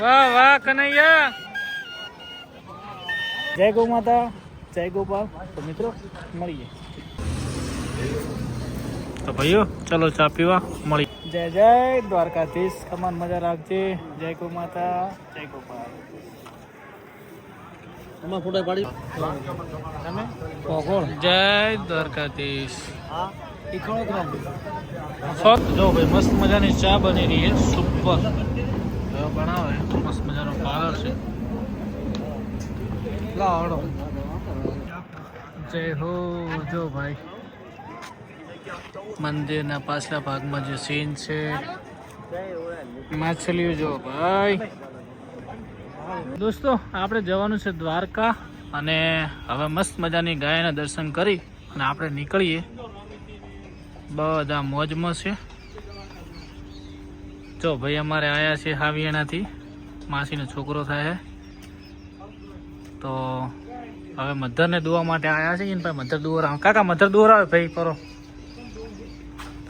વાહ વાહ કનૈયા. જય ગૌ માતા જય ગોપાલ તો મિત્રો મળીએ. તો ભાઈઓ ચલો ચા પીવા મળી જય જય દ્વારકાધીશ. કમાન મજા રાખજે. જય ગૌ માતા જય ગોપાલ ફોટો પાડી તમે? કોણ? જય દ્વારકાધીશ. હા એ કોણ ગ્રામ. જો ભાઈ મસ્ત મજાની ચા બની રહી છે. સુપર. બનાવે મસ્ત મજાનો પાર્લર છે. લાડો જય હો જો ભાઈ. મંદિરના પાછલા ભાગમાં જે સીન છે. માછલીઓ જો ભાઈ. દોસ્તો, આપણે જવાનું છે દ્વારકા અને હવે મસ્ત મજાની ગાયના દર્શન કરી અને આપણે નીકળીએ. બધા મોજમાં છે. જો ભાઈ અમારે આયા છે હાવિયાણાથી. માસીનો છોકરો થાય તો હવે મધરને દુવા માટે આયા છે ને ભાઈ મધર દુવર આવે. કાકા, મધર દુવર આવે ભાઈ પરો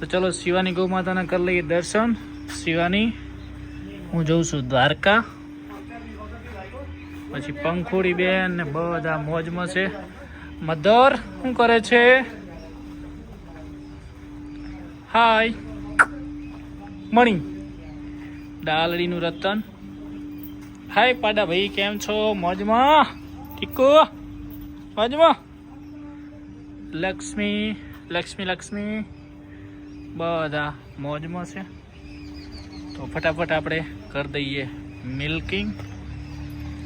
તો ચલો શિવાની ગૌ માતાના કરી લઈએ દર્શન. શિવાની, હું જઉં છું દ્વારકા. પછી પંખોડી બેન ને બધા મોજમાં છે મધર, શું કરે છે? હાય. મણી. ડાલડીનું રતન હાય પાડા ભાઈ કેમ છો મોજમાં ઠીકો મોજમાં લક્ષ્મી લક્ષ્મી લક્ષ્મી બધા મોજમાં છે તો ફટાફટ આપણે કરી દઈએ મિલ્કિંગ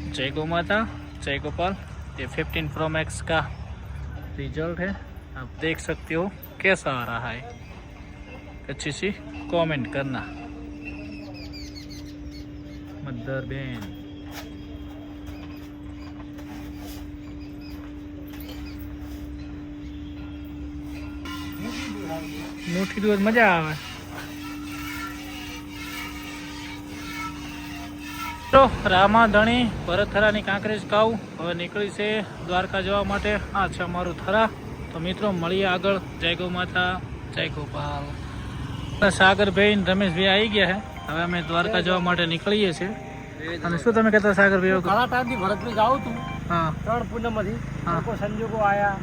जय गौ माता जय गोपाल ये 15 प्रो मैक्स का रिजल्ट है आप देख सकते हो कैसा आ रहा है अच्छी सी कमेंट करना સુંદર બેન મોટી દૂર મજા આવે. તો રામાધણી ભરત થરાની કાંકરેજ કાવ હવે નીકળી છે દ્વારકા જવા માટે. આ છે અમારું થરા. તો મિત્રો મળીએ આગળ. જય ગૌ માતા જય ગોપાલ. સાગરભાઈ રમેશભાઈ આવી ગયા હે. હવે અમે દ્વારકા જવા માટે નીકળીએ છીએ. અને શું તમે કહેતા સાગરભાઈ ઘણા ટાઈમથી ભરતભાઈ જાઉં તું હા. ત્રણ પૂનમમાંથી. લોકો સંજોગો આયા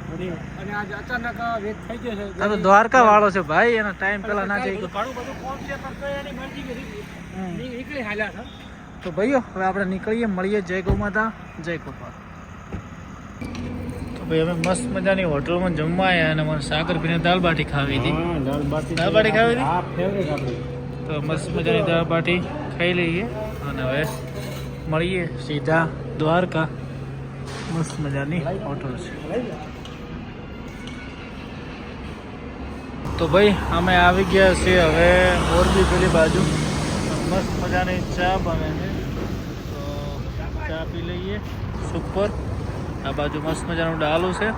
અને આજે અચાનક વેત થઈ ગયો છે. તારો દ્વારકા વાળો છે ભાઈ એનો ટાઈમ પેલા ના જઈ ઘણું બધું કોમ છે પણ તો એની મરજી કરી નીકળી હાલ્યા છે. તો ભાઈઓ હવે આપણે નીકળીએ મળીએ. જય ગૌ માતા જય ગોપાલ. તો ભાઈ અમે મસ્ત મજાની હોટલમાં જમવા આવ્યા અને મને સાગરભાઈને દાલ બાટી ખાવી હતી. દાલ બાટી ખાવી હતી? તો મસ્ત મજાની દાળ બાટી ખાઈ લઈએ. અને હવે મળીએ સીધા દ્વારકા. મસ્ત મજાની હોટલ છે. તો ભાઈ, અમે આવી ગયા છીએ હવે મોરબી પેલી બાજુ. મસ્ત મજાની ચા બને છે તો ચા પી લઈએ. સુપર. આ બાજુ મસ્ત મજાનું ડાલું છે.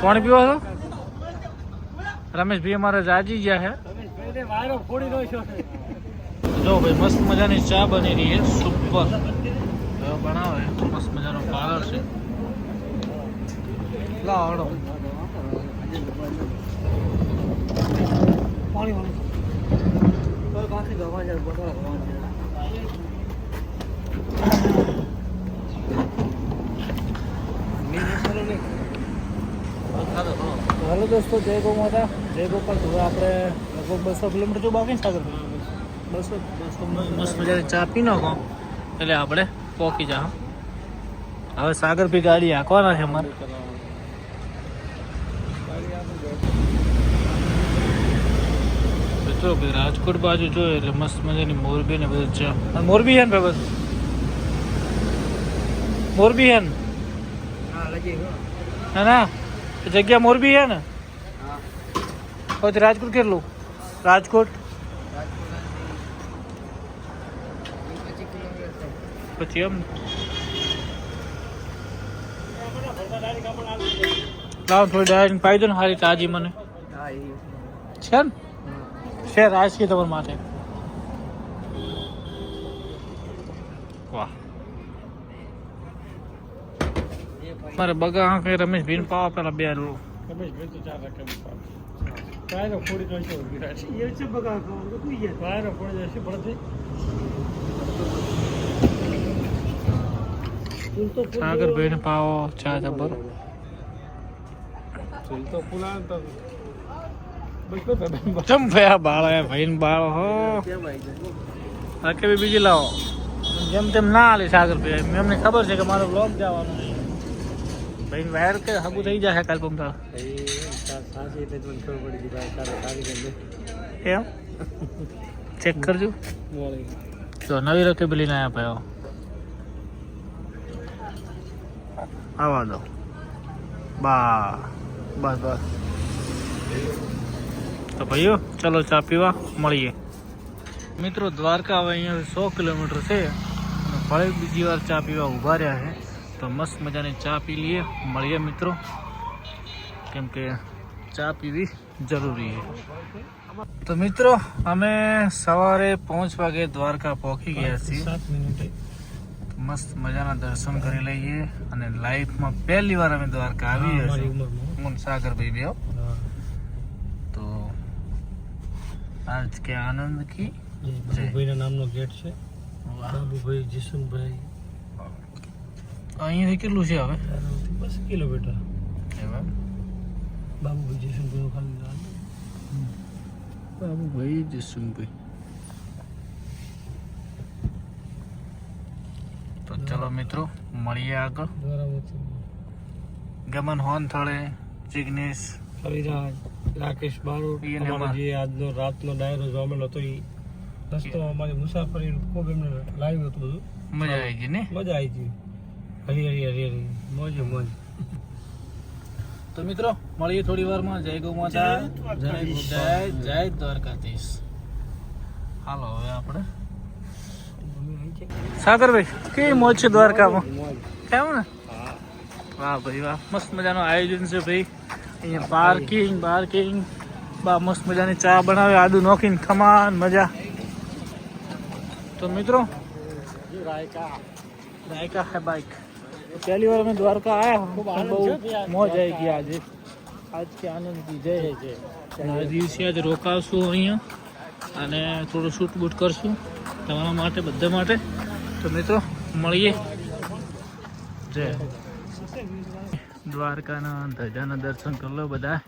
કોણ પીવો છો? રમેશભાઈ અમારે રાજી ગયા છે એને વાયરો ફોડી નો છો જો ભાઈ મસ્ત મજાની ચા બની રહી છે સુપર બનાવે. મસ્ત મજાનો પાર્લર છે. હળો. પાણી હેલો દોસ્તો જય ગૌ માતા જય ગોપાલ. આપણે લગભગ બસો કિલોમીટર જો બાકી સાગર. બસો બસો મસ્ત મજાની ચા પી નાખો. એટલે આપણે પહોંચી જા હવે સાગર પી ગાડી હાંકવાના છે અમારે. મિત્રો રાજકોટ બાજુ જોઈએ એટલે મસ્ત મજાની મોરબી ને બધું છે. મોરબી હે ને ભાઈ બસ મોરબી હે ને? ના ના. જગ્યા મોરબી હે ને? રાજકોટ કેટલું? રાજકોટ? પછી એમ લાવ થોડી ડાયરેક્ટ પાઈ દો ને સારી તાજી મને હા એ છે ને છે રાજકીય તમારા માટે વાહ મારે બગા આંખે રમેશ ભીન પાવા પેલા બે લો રમેશભાઈ તો ચાર રાખે વાયરો ફોડી તો છે ઊભી રાખી. એ છે બગા ખાવાનું તો કુઈ ગયા. વાયરો ફોડી જશે ભરતભાઈ. સાગરભાઈ ને પાવો ચા જબર. ચમ ભયા બાળા ભાઈ ને બાળો હો. કેમ આવી જાય? આ કે બીજી લાવો. જેમ તેમ ના આલે સાગરભાઈ એમને ખબર છે કે મારો બ્લોગ જવાનો ભાઈ વાયર કે હગુ થઈ જશે કાલ પમતા એ જ એમ? ચેક કરજો. તો નવી રકેબલી ના આપ્યો આવા દો બા બસ બસ તો ભાઈઓ, ચલો ચા પીવા મળીએ. મિત્રો, દ્વારકા હવે અહીંયા સો કિલોમીટર છે ફરી બીજી વાર ચા પીવા ઊભા રહ્યા છે. તો મસ્ત મજાની ચા પી લઈએ. મળીએ મિત્રો. કેમ કે ચા પીવી જરૂરી છે. તો મિત્રો, અમે સવારે પાંચ વાગે દ્વારકા પહોંચી ગયા છીએ. મસ્ત મજાના દર્શન કરી લઈએ અને લાઈફમાં પહેલી વાર અમે દ્વારકા આવી હું સાગરભાઈ બે તો આજ કે આનંદ કી? બાબુભાઈના નામનો ગેટ છે. બાબુભાઈ જસુનભાઈ અહીંયાથી કેટલું છે હવે? બસ કિલોમીટર. એમ? બાબુભાઈ જસુનભાઈનું ખાલી બાબુભાઈ જસુમભાઈ. ચલો મિત્રો મળીએ આગળ. ગમન હોન થળે જિગ્નેશ હરિરાજ રાકેશ બારોટ. જે આજનો રાતનો ડાયરો જોમેલો હતો એ રસ્તો અમારી મુસાફરી ખૂબ એમને લાઈવ હતું બધું. મજા આવી ગઈ ને? મજા આવી ગઈ. હરી હરી હરી હરી. મોજ મોજ. તો મિત્રો મળીએ થોડી વારમાં. જય ગૌ માતા. જય જય દ્વારકાધીશ. હાલો હવે આપણે સાગરભાઈ, કેવી મોજ છે દ્વારકામાં? કેવું ને? વાહ ભાઈ, વાહ. મસ્ત મજાનું આયોજન છે ભાઈ. અહીંયા પાર્કિંગ પાર્કિંગ બા, મસ્ત મજાની ચા બનાવે, આદુ નોખીને ખમાન, મજા. તો મિત્રો, રાયકા હે બાઈક પહેલી વાર અમે દ્વારકા આનંદ બહુ મોજ આવી. ગઈ આજે. આજ કે આનંદ કી જય. જય દિવસે આજે રોકાવશું અહીંયા અને થોડું શૂટ બૂટ કરશું તમારા માટે, બધા માટે. તો મિત્રો, મળીએ. જય. દ્વારકાના ધજાના દર્શન કરી લો બધા.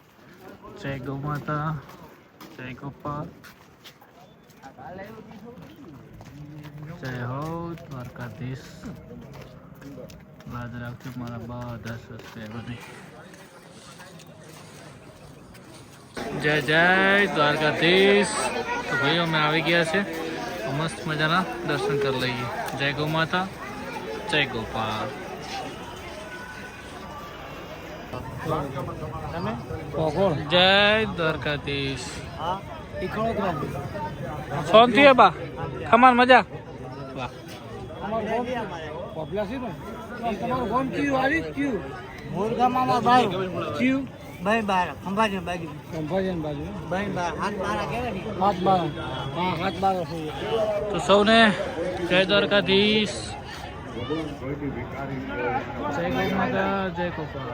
જય ગૌ માતા, જય ગોપાલ. જય હો દ્વારકાધીશ. લાજ રાખજો મારા બધા સબસ્ક્રાઈબરને જય જય દ્વારકાધીશ. તો ભાઈઓ, અમે આવી ગયા છે. મસ્ત મજાના દર્શન કરી લઈએ. જય ગૌ માતા જય ગોપાલ. જય દ્વારકાધીશ. શાંતિ હે બા. ખમાન મજા. વાહ. ભાઈ બાર. ખંભાજી બાજુ. ભાઈ બાર હાથ બારા કહેવાય ને તો સૌને જય દ્વારકાધીશ. જય ગૌ માતા જય ગોપાલ.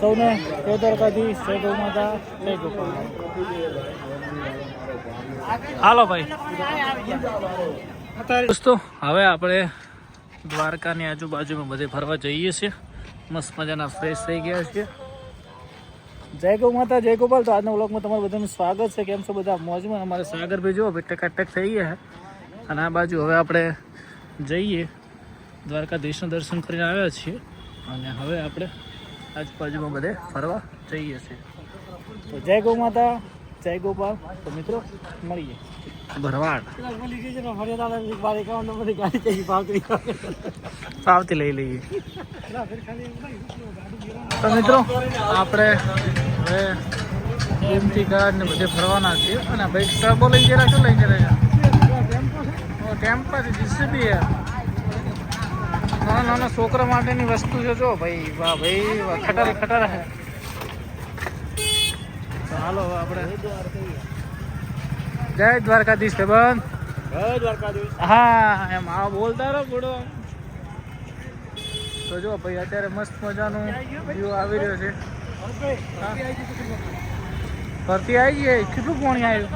સૌને દ્વારકાધીશ જય ગૌ માતા, જય ગોપાલ. હાલો ભાઈ. દોસ્તો, હવે આપણે દ્વારકાની આજુબાજુમાં બધે ફરવા જઈએ છીએ. મસ્ત મજાના ફ્રેશ થઈ ગયા છીએ. જય ગૌ માતા, જય ગોપાલ. તો આજના બ્લોગમાં તમારું બધાનું સ્વાગત છે. કેમ છો બધા? મોજમાં અમારે સાગરભાઈ જુઓ ભાઈ ટકાટક થઈ ગયા અને આ બાજુ હવે આપણે જઈએ. દ્વારકાધીશનું દર્શન કરીને આવ્યા છીએ. અને હવે આપણે આજુબાજુમાં બધે ફરવા જઈએ છીએ તો જય ગૌ માતા જય ગોપાલ. તો મિત્રો મળીએ. ભરવાડ. પાવતી લઈ લઈએ. તો મિત્રો આપણે હવે એમથી ગાર્ડ ને બધે ફરવાના છીએ અને ભાઈ ટર્બો લઈ ગયા શું લઈ ગયા ટેમ્પો છે? જીસીબી છે નાના નાના છોકરા માટેની વસ્તુ છે જો ભાઈ વાહ ભાઈ ખટર ખટર ચાલો આપણે જય દ્વારકાધીશ ભાઈબંધ જય દ્વારકાધીશ. હા એમ આ બોલતા રહો બોડો તો જો ભાઈ અત્યારે મસ્ત મજાનું વ્યૂ આવી રહ્યો છે. ફરતી આવી ગઈ? કેટલું પાણી આવ્યું?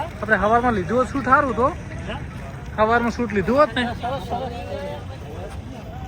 આપણે સવારમાં લીધું હોત શું થારું તો? સવારમાં શૂટ લીધું હોત ને?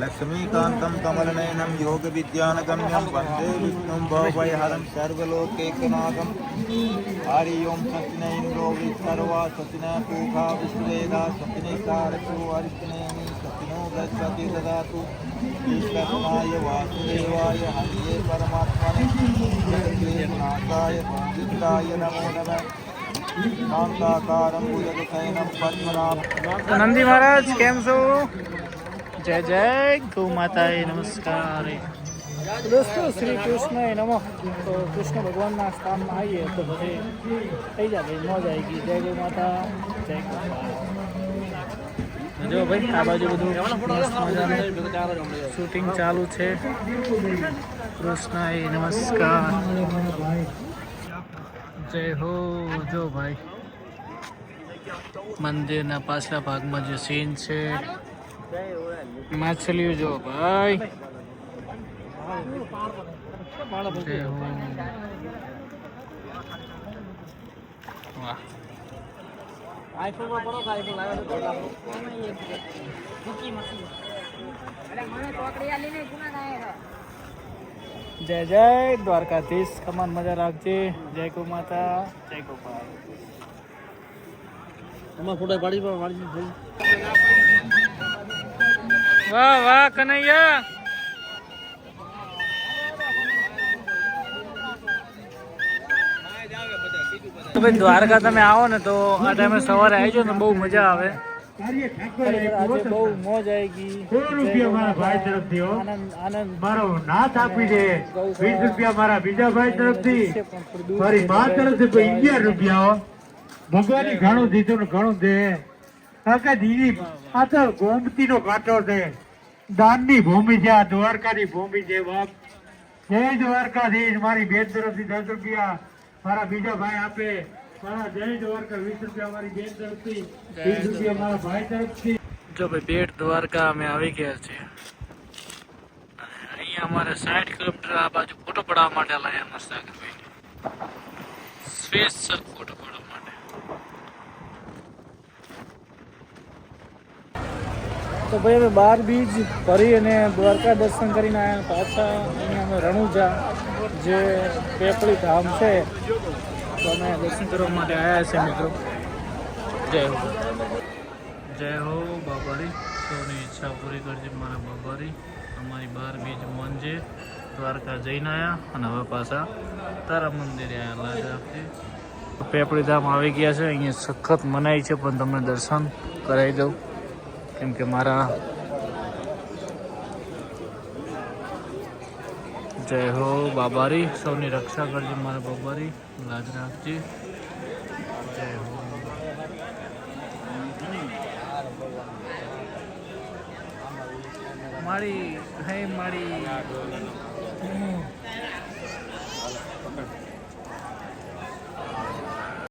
लक्ष्मीकान्तं कमलनयनं योगविद्यानगम्यं वन्दे विष्णुं भवभयहरं सर्वलोकैकनाथम् हरि ओम सचिन इंद्रो सर्वा सचिन पूखा विश्वेदा सचिने कारको अर्चनेमि सचिनो गच्छति ददातु कृष्णाय वासुदेवाय हरिये परमात्मने जगन्नाथाय गोविन्दाय नमो नमः शान्ताकारं भुजगशयनं पद्मनाभं નંદી મહારાજ કેમ છો જય જય ગૌ માતાએ નમસ્કાર. દોસ્તો શ્રી કૃષ્ણ નમો. તો કૃષ્ણ ભગવાનના સ્થાનમાં આવીએ તો પછી થઈ જાય ભાઈ મોજ આવી ગઈ જય ગૌ માતા જય ગૌ જો ભાઈ આ બાજુ બધું શૂટિંગ ચાલુ છે. કૃષ્ણ નમસ્કાર. જય હો જો ભાઈ. મંદિરના પાછલા ભાગમાં જે સીન છે માછલીઓ જો ભાઈ જય હો. વાહ આઈફોનમાં પડો કે આઈફોન લાવ્યો તો જય જય દ્વારકાધીશ કમાન મજા રાખજે જય ગૌ માતા જય ગોપાલ તમારા ફોટો પાડી પાડી થઈ વાહ વાહ કનૈયા. ભાઈ દ્વારકા તમે આવો ને તો આ ટાઈમે સવારે આવી જાઓ ને બહુ મજા આવે. બહુ મોજ આવી ગઈ રૂપિયા મારા ભાઈ તરફથી આનંદ મારો નાથ આપી દે. વીસ રૂપિયા મારા બીજા ભાઈ તરફથી. મારી મા તરફથી અગિયાર રૂપિયા. ભગવાને ઘણું દીધું ને ઘણું દે. કાકા દીદી આ તો ગોમતી નો કાંટો છે. દાનની ભૂમિ છે આ દ્વારકાની ભૂમિ છે બાપ. જય દ્વારકાધીશ મારી બેન તરફથી દસ રૂપિયા મારા બીજા ભાઈ આપે. મારા જય દ્વારકા વીસ રૂપિયા મારી બેન તરફથી વીસ રૂપિયા મારા ભાઈ તરફથી. જો ભાઈ બેટ દ્વારકા અમે આવી ગયા છીએ. અહીંયા અમારે સાઠ કિલોમીટર આ બાજુ ફોટો પડાવવા માટે લાયા મસ્ત સ્પેશિયલ ફોટો પાડવા તો ભાઈ અમે બાર બીજ ફરી અને દ્વારકા દર્શન કરીને આવ્યા પાછા અહીંયા અમે રણુજા, જે પેપળી ધામ છે. તો અમે દર્શન કરવા માટે આવ્યા છે મિત્રો. જય હો. જય હો બાબારી. સૌની ઈચ્છા પૂરી કરજે મારા બાબારી. અમારી બાર બીજ મોંજે દ્વારકા જઈને આવ્યા અને હવે પાછા તારા મંદિરે આવ્યા લાજ પેપળી ધામ આવી ગયા છે. અહીંયા સખત મનાય છે, પણ તમને દર્શન કરાવી દઉં. કેમ કે મારા જય હો બાબારી, સૌની રક્ષા કરજે મારા બાબારી લાજ રાખજે. જય હો મારી, હે મારી